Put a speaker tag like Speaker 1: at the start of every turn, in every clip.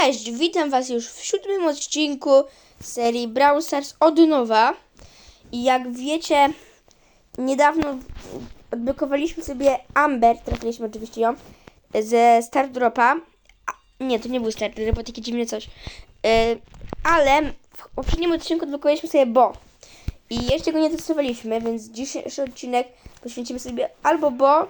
Speaker 1: Cześć, witam Was już w siódmym odcinku serii Brawl Stars od nowa. I jak wiecie, niedawno odblokowaliśmy sobie Amber, trafiliśmy oczywiście ją, ze Star Dropa. Nie, to nie był Star Drop, takie dziwne coś. Yy, ale w poprzednim odcinku odblokowaliśmy sobie Bo. I jeszcze go nie testowaliśmy, więc dzisiejszy odcinek poświęcimy sobie albo Bo,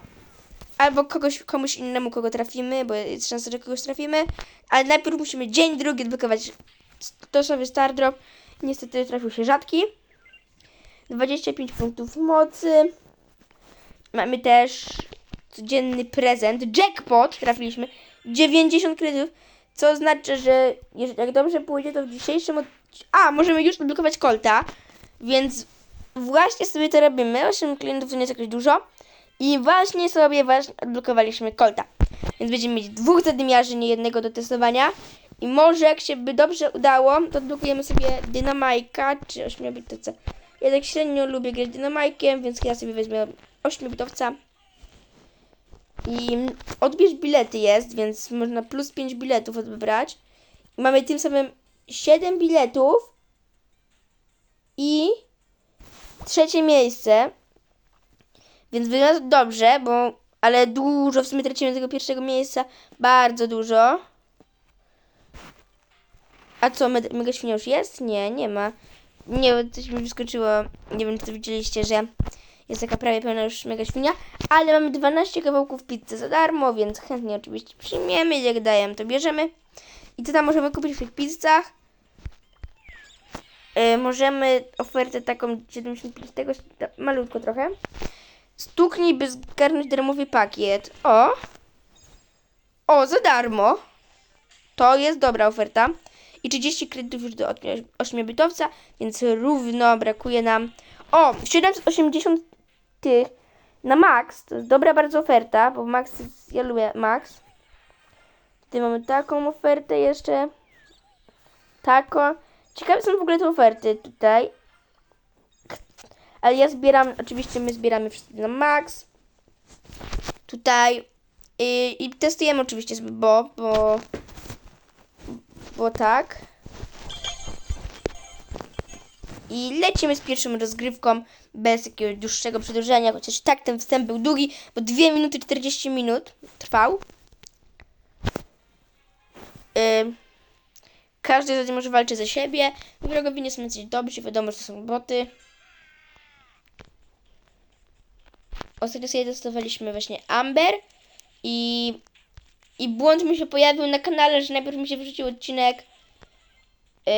Speaker 1: albo kogoś, komuś innemu, kogo trafimy, bo jest szansa, że kogoś trafimy. Ale najpierw musimy dzień drugi odblokować losowy Star Drop. Niestety trafił się rzadki. 25 punktów mocy. Mamy też codzienny prezent. Jackpot trafiliśmy. 90 kredytów. Co oznacza, że jak dobrze pójdzie, to w dzisiejszym od... A, możemy już odblokować Colta. Więc właśnie sobie to robimy. 8 klientów to nie jest jakoś dużo. I właśnie sobie właśnie odblokowaliśmy Colta. Więc będziemy mieć dwóch zadymiarzy, nie jednego do testowania. I może jak się by dobrze udało, to odblokujemy sobie Dynamajka czy 8-bitowca. Ja tak średnio lubię grać Dynamajkiem, więc ja sobie wezmę 8-bitowca. I odbierz bilety jest, więc można plus 5 biletów odbrać. I mamy tym samym 7 biletów i trzecie miejsce. Więc wygląda to dobrze, bo ale dużo w sumie tracimy tego pierwszego miejsca. Bardzo dużo. A co, me- mega świnia już jest? Nie, nie ma. Nie, coś mi wyskoczyło. Nie wiem, czy to widzieliście, że jest taka prawie pełna już mega świnia. Ale mamy 12 kawałków pizzy za darmo, więc chętnie oczywiście przyjmiemy. Jak daję, to bierzemy. I co tam możemy kupić w tych pizzach? Yy, możemy ofertę taką 75 tego, malutko trochę. Stuknij, by zgarnąć darmowy pakiet. O! O, za darmo. To jest dobra oferta. I 30 kredytów już do 8-bitowca, więc równo brakuje nam. O, 780 tych na max. To jest dobra bardzo oferta, bo max jest, ja lubię max. Tutaj mamy taką ofertę jeszcze. Taką. Ciekawe są w ogóle te oferty tutaj. Ale ja zbieram, oczywiście my zbieramy wszystko na max. Tutaj. I, i testujemy oczywiście Bo, bo. Bo tak. I lecimy z pierwszą rozgrywką bez jakiegoś dłuższego przedłużenia, chociaż tak ten wstęp był długi, bo 2 minuty 40 minut trwał. Ym, każdy z może walczyć za siebie. Wrogowie nie są jacyś dobrzy, wiadomo, że to są boty. Ostatnio sobie testowaliśmy właśnie Amber i, i błąd mi się pojawił na kanale, że najpierw mi się wrzucił odcinek yy,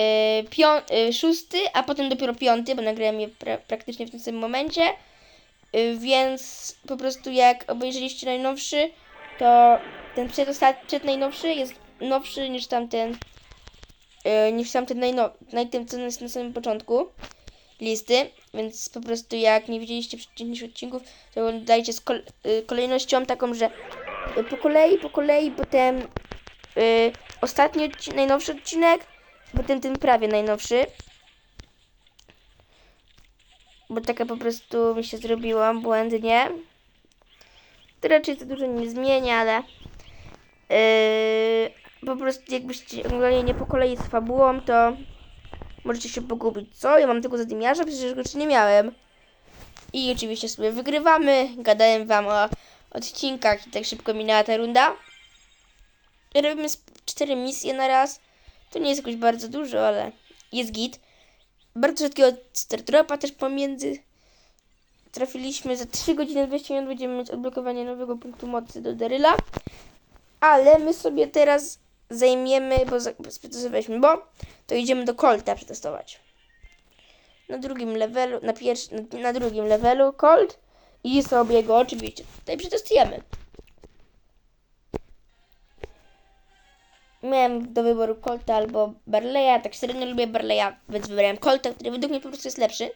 Speaker 1: pią- yy, szósty, a potem dopiero piąty, bo nagrałem je pra- praktycznie w tym samym momencie. Yy, więc po prostu jak obejrzeliście najnowszy, to ten przedosta- przed najnowszy jest nowszy niż tamten yy, niż tamten najno- naj- tym, co jest na samym początku listy, więc po prostu jak nie widzieliście wcześniejszych odcinków, to dajcie z kol y, kolejnością taką, że y, po kolei, po kolei, potem y, ostatni odcinek, najnowszy odcinek, potem ten prawie najnowszy. Bo taka po prostu mi się zrobiła błędnie. To raczej to dużo nie zmienia, ale po prostu jakbyście oglądali nie po kolei z fabułą, to możecie się pogubić. Co? Ja mam tylko zadymiarza? Przecież go jeszcze nie miałem. I oczywiście sobie wygrywamy. Gadałem wam o odcinkach i tak szybko minęła ta runda. Robimy cztery misje na raz. To nie jest jakoś bardzo dużo, ale jest git. Bardzo rzadkiego startropa też pomiędzy. Trafiliśmy za 3 godziny 20 minut będziemy mieć odblokowanie nowego punktu mocy do Daryla. Ale my sobie teraz zajmiemy, bo za- bo to idziemy do Colta przetestować. Na drugim levelu, na pierwszym, na drugim levelu Colt i sobie go oczywiście tutaj przetestujemy. Miałem do wyboru Colta albo Barleya, tak średnio lubię Barleya, więc wybrałem Colta, który według mnie po prostu jest lepszy.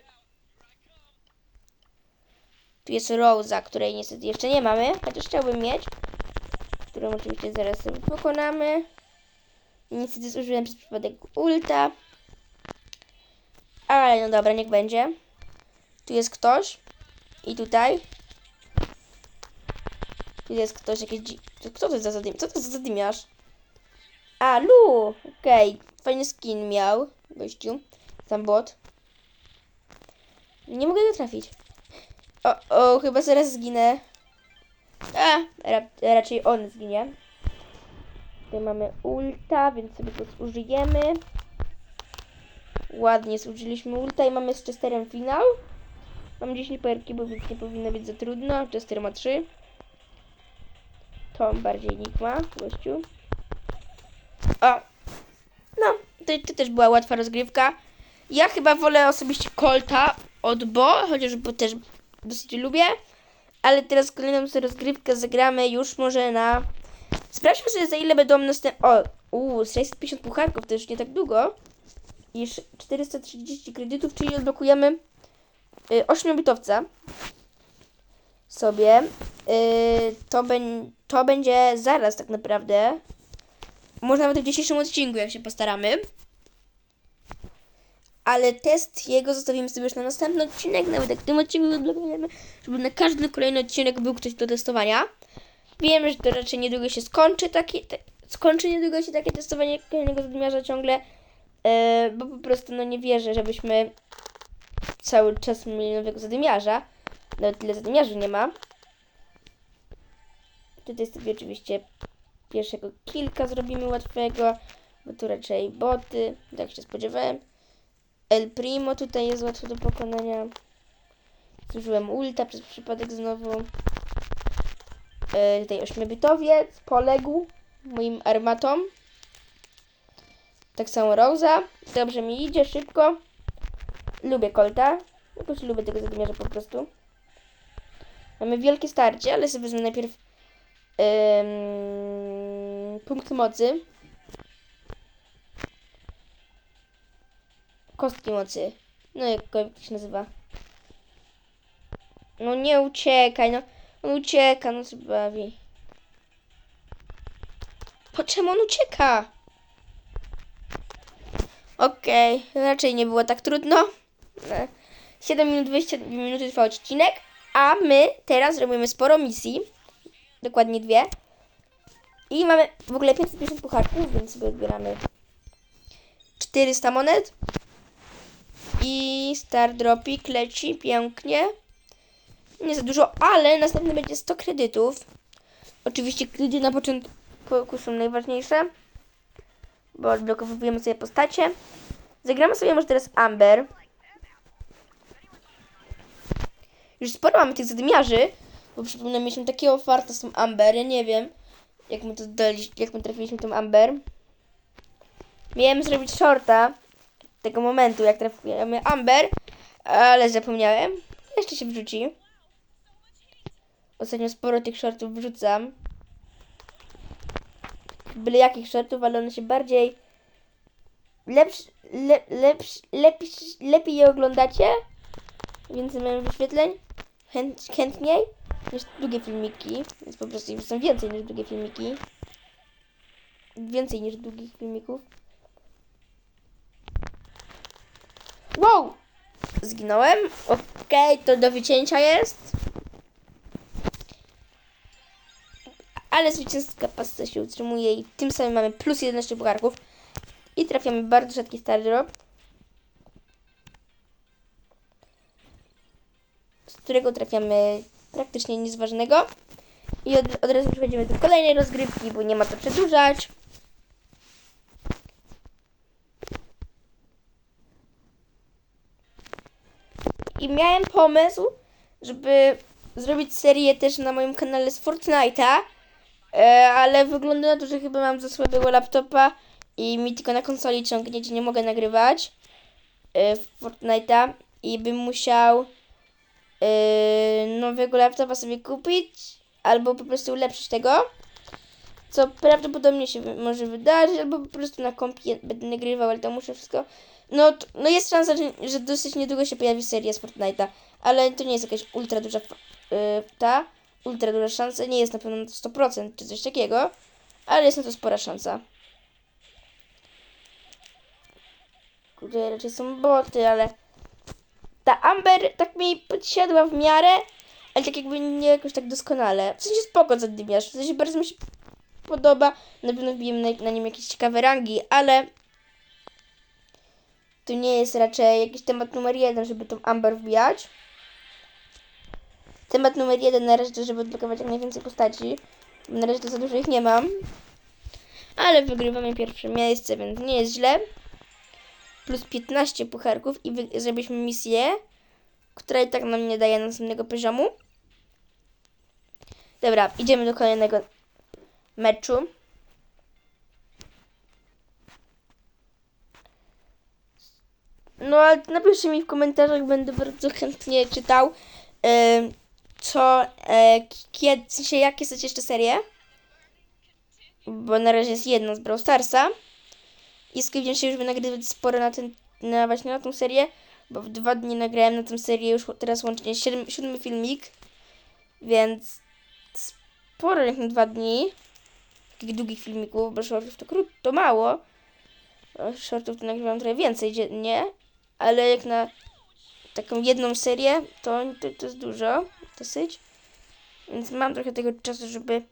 Speaker 1: Tu jest Rosa, której niestety jeszcze nie mamy, chociaż chciałbym mieć. Którą oczywiście zaraz sobie pokonamy. Niestety zużyłem przez przypadek ulta. Ale no dobra, niech będzie. Tu jest ktoś. I tutaj. Tu jest ktoś jakiś Kto to jest za zadym... Co to jest za zadymiarz? A, Lu! Okej, fajny skin miał, gościu. Tam bot. Nie mogę go trafić. O, o, chyba zaraz zginę. A, ra raczej on zginie. Tutaj mamy ulta, więc sobie go zużyjemy. Ładnie zużyliśmy ulta i mamy z Chesterem finał. Mam 10 perki, bo więc nie powinno być za trudno. Chester ma 3. Tom bardziej nikt ma, gościu. O! No, to, to też była łatwa rozgrywka. Ja chyba wolę osobiście Colta od Bo, chociaż Bo też dosyć lubię. Ale teraz kolejną rozgrywkę zagramy już może na... Sprawdźmy sobie za ile będą następne... O! Uuu, 650 pucharków, to już nie tak długo. I sz- 430 kredytów, czyli odblokujemy y, 8-bitowca sobie. Y, to, ben, to będzie zaraz tak naprawdę. Może nawet w dzisiejszym odcinku, jak się postaramy. Ale test jego zostawimy sobie już na następny odcinek. Nawet jak w tym odcinku odblokujemy, żeby na każdy kolejny odcinek był ktoś do testowania. Wiem, że to raczej niedługo się skończy takie, te, skończy niedługo się takie testowanie kolejnego zadmiarza ciągle, e, bo po prostu no nie wierzę, żebyśmy cały czas mieli nowego zadymiarza. Nawet tyle zadymiarzy nie ma. Tutaj sobie oczywiście pierwszego kilka zrobimy łatwego, bo tu raczej boty, tak się spodziewałem. El Primo tutaj jest łatwy do pokonania. Zużyłem ulta przez przypadek znowu. E, tutaj ośmiobitowiec poległ moim armatom. Tak samo Rosa. Dobrze mi idzie, szybko. Lubię Colta. Jakoś lubię tego zadymiarza po prostu. Mamy wielkie starcie, ale sobie wezmę najpierw em, punkt mocy. Kostki mocy. No jak to się nazywa? No nie uciekaj, no. Ucieka, no co bawi. Po czemu on ucieka? Okej, raczej nie było tak trudno. E, 7 minut 22 minuty trwa odcinek, a my teraz robimy sporo misji. Dokładnie dwie. I mamy w ogóle 550 pucharków, więc sobie odbieramy 400 monet. I Star Dropik leci pięknie. Nie za dużo, ale następny będzie 100 kredytów. Oczywiście kredyty na początku są najważniejsze, bo odblokowujemy sobie postacie. Zagramy sobie może teraz Amber. Już sporo mamy tych zadymiarzy, bo przypomnę, mieliśmy takiego farta z tą Amber, ja nie wiem, jak my to dali, jak my trafiliśmy tą Amber. Miałem zrobić shorta tego momentu, jak trafiamy Amber, ale zapomniałem. Jeszcze się wrzuci. Ostatnio sporo tych shortów wrzucam. Byle jakich shortów, ale one się bardziej lepsz, le, lepsz, lepiej, lepiej je oglądacie. Więcej mają wyświetleń. Chęt, chętniej niż długie filmiki. Więc po prostu są więcej niż długie filmiki. Więcej niż długich filmików. Wow! Zginąłem. Okej, to do wycięcia jest. Ale zwycięska pasta się utrzymuje i tym samym mamy plus 11 pucharków. I trafiamy bardzo rzadki star drop. Z którego trafiamy praktycznie nic ważnego. I od, od razu przechodzimy do kolejnej rozgrywki, bo nie ma co przedłużać. I miałem pomysł, żeby zrobić serię też na moim kanale z Fortnite'a, e, ale wygląda na to, że chyba mam za słabego laptopa i mi tylko na konsoli ciągnie, gdzie nie mogę nagrywać e, Fortnite'a i bym musiał e, nowego laptopa sobie kupić albo po prostu ulepszyć tego, co prawdopodobnie się może wydarzyć, albo po prostu na kompie będę nagrywał, ale to muszę wszystko no, no jest szansa, że, że dosyć niedługo się pojawi seria z Fortnite'a, ale to nie jest jakaś ultra duża fa- y, ta, ultra duża szansa, nie jest na pewno na to 100% czy coś takiego, ale jest na to spora szansa. Kurde, raczej są boty, ale ta Amber tak mi podsiadła w miarę, ale tak jakby nie jakoś tak doskonale. W sensie spoko zadymiarz, w sensie bardzo mi się podoba. Na pewno wbijemy na, na nim jakieś ciekawe rangi, ale to nie jest raczej jakiś temat numer jeden, żeby tą Amber wbijać. Temat numer jeden na razie żeby odblokować jak najwięcej postaci. Na razie to za dużo ich nie mam. Ale wygrywamy pierwsze miejsce, więc nie jest źle. Plus 15 pucharków i zrobiliśmy misję, która i tak nam nie daje następnego poziomu. Dobra, idziemy do kolejnego meczu. No, ale napiszcie mi w komentarzach, będę bardzo chętnie czytał, em, co, e, kiedy, w sensie, jakie są jeszcze serie. Bo na razie jest jedna z Brawl Starsa. I skupiam się, żeby nagrywać sporo na ten, na właśnie na tą serię, bo w dwa dni nagrałem na tę serię już teraz łącznie siedem, siódmy filmik, więc sporo jak na dwa dni takich długich filmików, bo shortów to krótko, to mało. Shortów to nagrywam trochę więcej dziennie, ale jak na taką jedną serię, to, to, to jest dużo, dosyć. Więc mam trochę tego czasu, żeby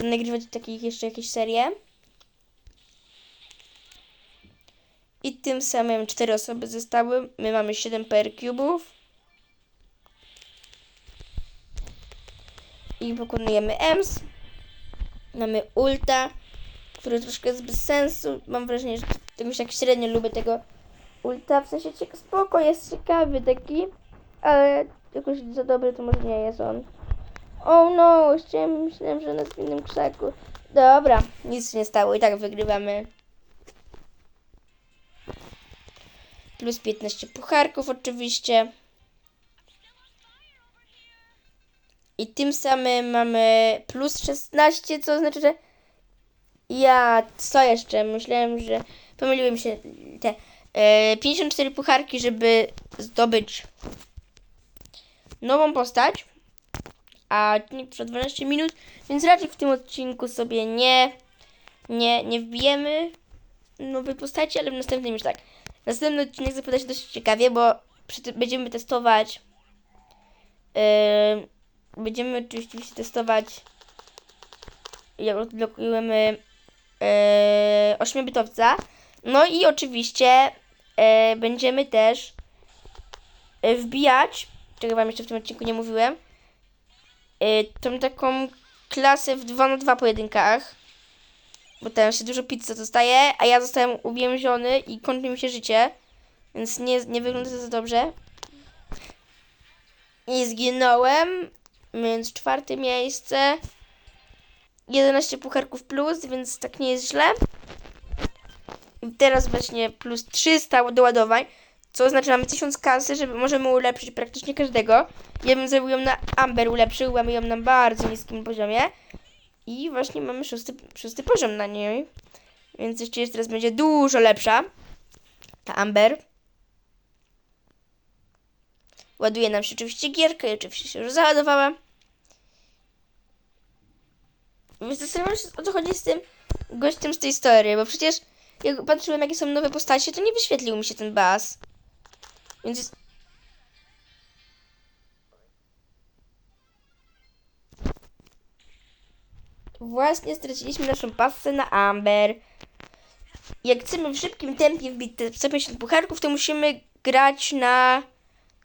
Speaker 1: nagrywać takich jeszcze jakieś serie. I tym samym cztery osoby zostały. My mamy 7 PR cubów. I pokonujemy EMS. Mamy ulta, który troszkę jest bez sensu. Mam wrażenie, że jakoś tak średnio lubię tego ulta. W sensie spoko, jest ciekawy taki, ale jakoś za dobry to może nie jest on. Oh no, chciałem, myślałem, że na innym krzaku. Dobra, nic się nie stało i tak wygrywamy. Plus 15 pucharków oczywiście. I tym samym mamy plus 16, co znaczy, że ja, co jeszcze? Myślałem, że pomyliły mi się te e, 54 pucharki, żeby zdobyć nową postać. A odcinek trwa 12 minut, więc raczej w tym odcinku sobie nie, nie, nie wbijemy nowej postaci, ale w następnym już tak. Następny odcinek zapowiada się dość ciekawie, bo będziemy testować. Yy, będziemy oczywiście testować. Jak odblokujemy yy, 8-bytowca. No i oczywiście yy, będziemy też yy, wbijać. Czego wam jeszcze w tym odcinku nie mówiłem. Yy, tą taką klasę w 2 na 2 pojedynkach bo tam się dużo pizzy dostaje, a ja zostałem uwięziony i kończy mi się życie, więc nie, nie wygląda to za dobrze. I zginąłem, więc czwarte miejsce. 11 pucharków plus, więc tak nie jest źle. I teraz właśnie plus 300 doładowań, co oznacza, że mamy 1000 kasy, żeby możemy ulepszyć praktycznie każdego. Ja bym zrobił ją na Amber ulepszył, mamy ją na bardzo niskim poziomie. I właśnie mamy szósty, szósty poziom na niej. Więc jeszcze jest, teraz będzie dużo lepsza. Ta Amber. Ładuje nam się oczywiście gierkę i oczywiście się już załadowała. Więc zastanawiam się, o co chodzi z tym gościem z tej historii, bo przecież jak patrzyłem, jakie są nowe postacie, to nie wyświetlił mi się ten bas. Więc. Właśnie straciliśmy naszą pasę na Amber. Jak chcemy w szybkim tempie wbić te 150 pucharków, to musimy grać na...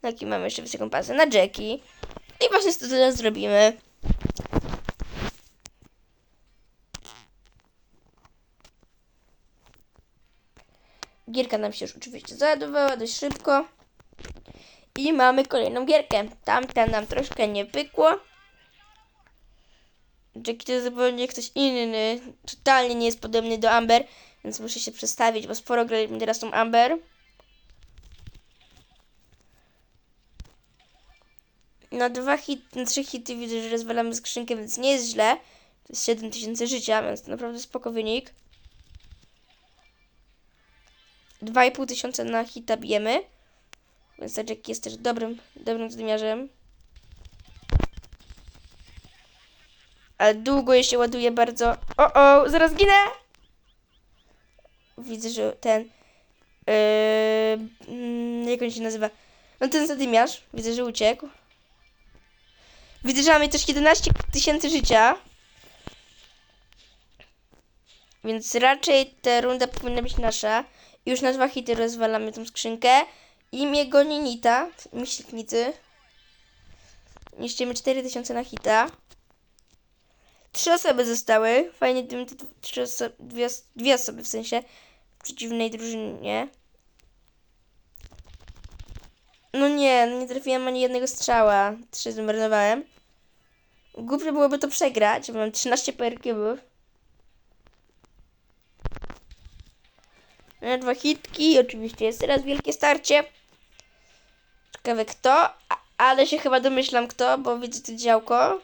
Speaker 1: Na jakim mamy jeszcze wysoką pasę? Na Jackie. I właśnie to teraz zrobimy. Gierka nam się już oczywiście załadowała dość szybko. I mamy kolejną gierkę. Tamta nam troszkę nie pykło. Jackie to zupełnie ktoś inny. Totalnie nie jest podobny do Amber, więc muszę się przestawić, bo sporo graliśmy teraz tą Amber. Na dwa hit, na trzy hity widzę, że rozwalamy skrzynkę, więc nie jest źle. To jest 7000 życia, więc to naprawdę spoko wynik. 2,5 tysiąca na hita bijemy. Więc ta Jackie jest też dobrym, dobrym zdymiarzem. Ale długo je się ładuje bardzo. O, o, zaraz ginę! Widzę, że ten. Yy, mm, jak on się nazywa? No ten zadymiarz. Widzę, że uciekł. Widzę, że mamy też 11 tysięcy życia. Więc raczej ta runda powinna być nasza. Już na dwa hity rozwalamy tą skrzynkę. I mnie goni Nita, myślnicy. Niszczymy 4000 na hita. Trzy osoby zostały. Fajnie, gdybym trzy oso- dwie, os- dwie osoby w sensie w przeciwnej drużynie. No nie, no nie trafiłem ani jednego strzała. Trzy zmarnowałem. Głupio byłoby to przegrać, bo mam 13 PR cubów. No, Dwa hitki, oczywiście jest teraz wielkie starcie. Ciekawe kto, ale się chyba domyślam kto, bo widzę to działko.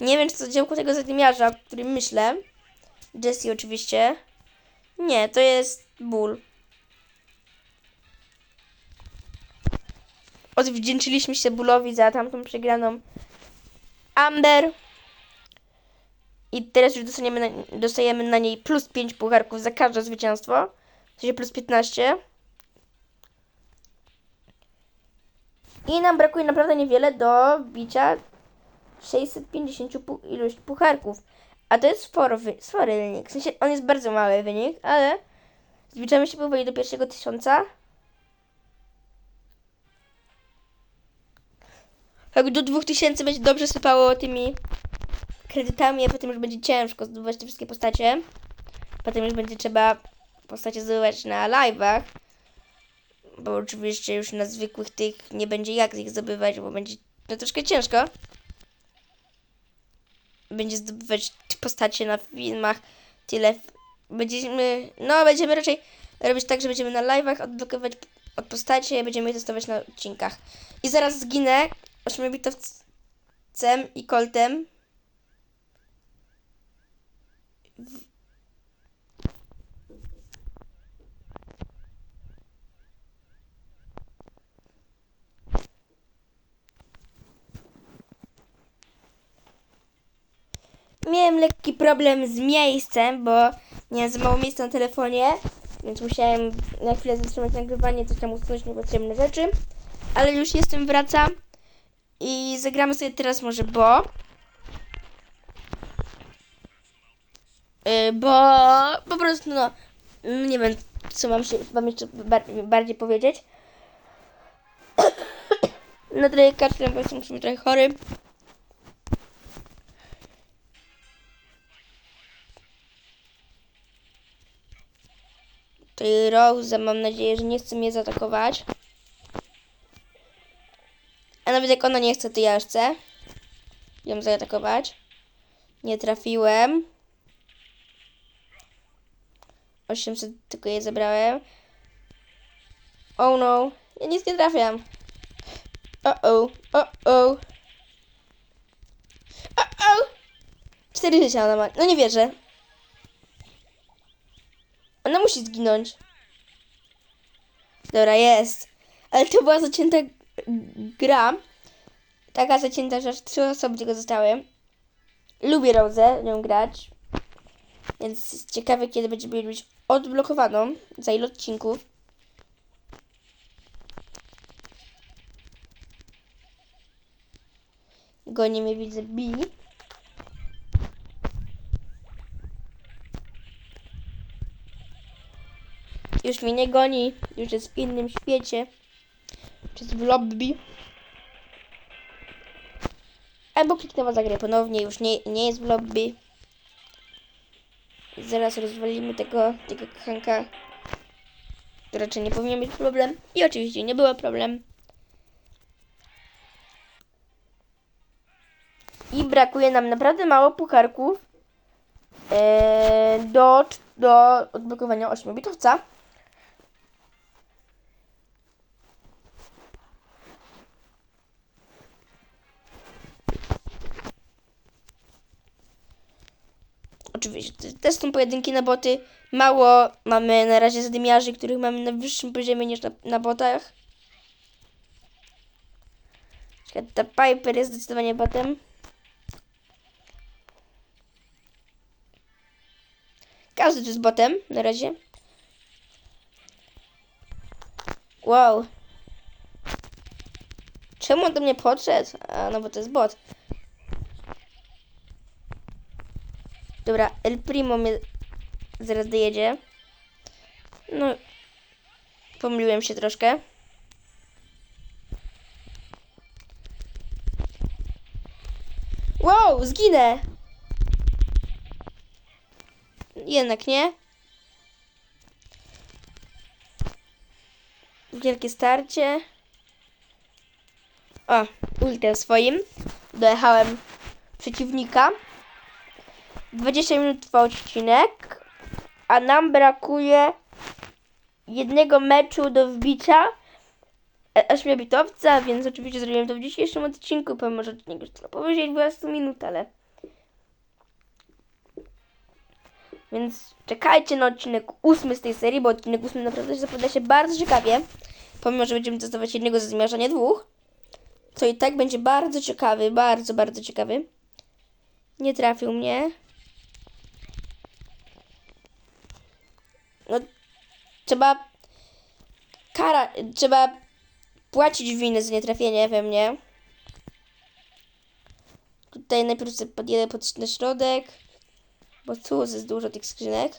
Speaker 1: Nie wiem, czy to działko tego zadymiarza, o którym myślę. Jesse oczywiście. Nie, to jest ból. Odwdzięczyliśmy się bólowi za tamtą przegraną Amber. I teraz już dostaniemy na, dostajemy na niej plus 5 pucharków za każde zwycięstwo. W sensie plus 15. I nam brakuje naprawdę niewiele do wbicia 650 pu- ilość pucharków. A to jest spory, spory wynik. W sensie on jest bardzo mały wynik, ale zbliżamy się powoli do pierwszego tysiąca. Jak do 2000 będzie dobrze sypało tymi kredytami, a potem już będzie ciężko zdobywać te wszystkie postacie. Potem już będzie trzeba postacie zdobywać na live'ach. Bo oczywiście już na zwykłych tych nie będzie jak ich zdobywać, bo będzie no, troszkę ciężko. Będzie zdobywać postacie na filmach. Tyle. Będziemy, no będziemy raczej robić tak, że będziemy na live'ach odblokować od postacie, będziemy je testować na odcinkach. I zaraz zginę 8-bitowcem i koltem. Miałem lekki problem z miejscem, bo miałem za mało miejsca na telefonie, więc musiałem na chwilę zatrzymać nagrywanie, coś tam usunąć niepotrzebne rzeczy. Ale już jestem, wracam i zagramy sobie teraz może bo. Yy, bo po prostu no, nie wiem co mam się wam jeszcze bar bardziej powiedzieć. No trochę kaszlem, bo jestem trochę chory. Tutaj Rose, mam nadzieję, że nie chce mnie zaatakować. A nawet jak ona nie chce, to ja chcę ją zaatakować. Nie trafiłem. 800 tylko je zabrałem. Oh no. Ja nic nie trafiam. O o, o o. O o. Cztery życia ona ma. No nie wierzę. Ona musi zginąć. Dobra, jest. Ale to była zacięta gra. Taka zacięta, że aż trzy osoby tylko zostały. Lubię Rose nią grać. Więc ciekawe, kiedy będziemy mieć odblokowaną. Za ile odcinków. Goni mnie, widzę B. Już mnie nie goni. Już jest w innym świecie. Czy jest w lobby. Albo kliknęła zagrę ponownie. Już nie, nie jest w lobby. Zaraz rozwalimy tego, tego kochanka. To raczej nie powinien być problem. I oczywiście nie było problem. I brakuje nam naprawdę mało pucharków eee, do, do odblokowania 8-bitowca. Oczywiście, te- też są pojedynki na boty. Mało mamy na razie zadymiarzy, których mamy na wyższym poziomie niż na, na botach. Ta Piper jest zdecydowanie botem. Każdy jest botem na razie. Wow. Czemu on do mnie podszedł? A, no bo to jest bot. Dobra, El Primo mnie zaraz dojedzie. No, pomyliłem się troszkę. Wow, zginę! Jednak nie. Wielkie starcie. O, ultem swoim. Dojechałem przeciwnika. 20 minut trwa odcinek, a nam brakuje jednego meczu do wbicia e, ośmiobitowca, więc oczywiście zrobiłem to w dzisiejszym odcinku, pomimo, że odcinek już trwa powyżej 20 minut, ale... Więc czekajcie na odcinek ósmy z tej serii, bo odcinek ósmy naprawdę zapowiada się bardzo ciekawie. Pomimo, że będziemy testować jednego ze zmierzania dwóch. Co i tak będzie bardzo ciekawy, bardzo, bardzo ciekawy. Nie trafił mnie. Trzeba kara, trzeba płacić winę za nietrafienie we mnie. Tutaj najpierw sobie podjedę pod na środek, bo tu jest dużo tych skrzynek.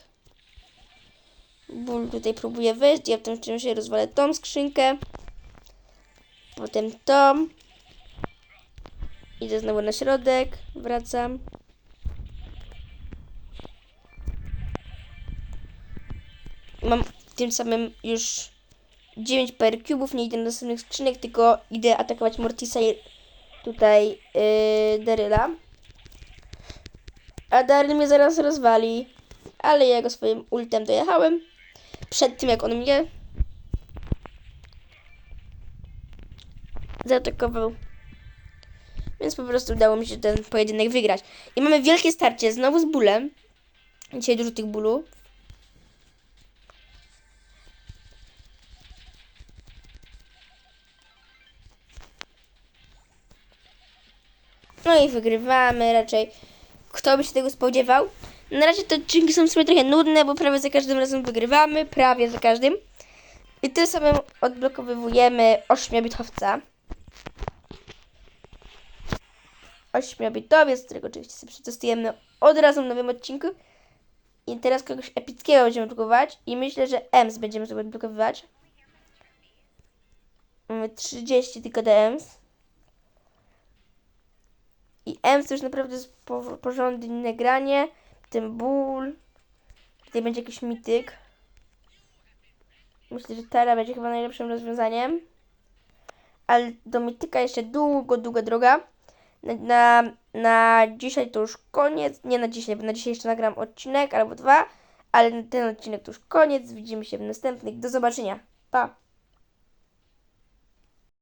Speaker 1: Ból tutaj próbuje wyjść, ja w tym czasie rozwalę tą skrzynkę. Potem tą. Idę znowu na środek, wracam. Mam tym samym już 9 PR cubów, nie idę do następnych skrzynek, tylko idę atakować Mortisa i tutaj yy, Daryla. A Daryl mnie zaraz rozwali, ale ja go swoim ultem dojechałem. Przed tym jak on mnie zaatakował. Więc po prostu udało mi się ten pojedynek wygrać. I mamy wielkie starcie znowu z bólem. Dzisiaj dużo tych bólu. No i wygrywamy raczej. Kto by się tego spodziewał? Na razie te odcinki są w sumie trochę nudne, bo prawie za każdym razem wygrywamy. Prawie za każdym. I tym samym odblokowujemy ośmiobitowca. Ośmiobitowiec, którego oczywiście sobie przetestujemy od razu w nowym odcinku. I teraz kogoś epickiego będziemy blokować. I myślę, że EMS będziemy sobie odblokowywać. Mamy 30 tylko do EMS to już naprawdę jest po, porządne granie. Ten ból. Tutaj będzie jakiś mityk. Myślę, że Tara będzie chyba najlepszym rozwiązaniem. Ale do mityka jeszcze długo, długa droga. Na, na, na dzisiaj to już koniec. Nie na dzisiaj, bo na dzisiaj jeszcze nagram odcinek albo dwa. Ale ten odcinek to już koniec. Widzimy się w następnych. Do zobaczenia. Pa!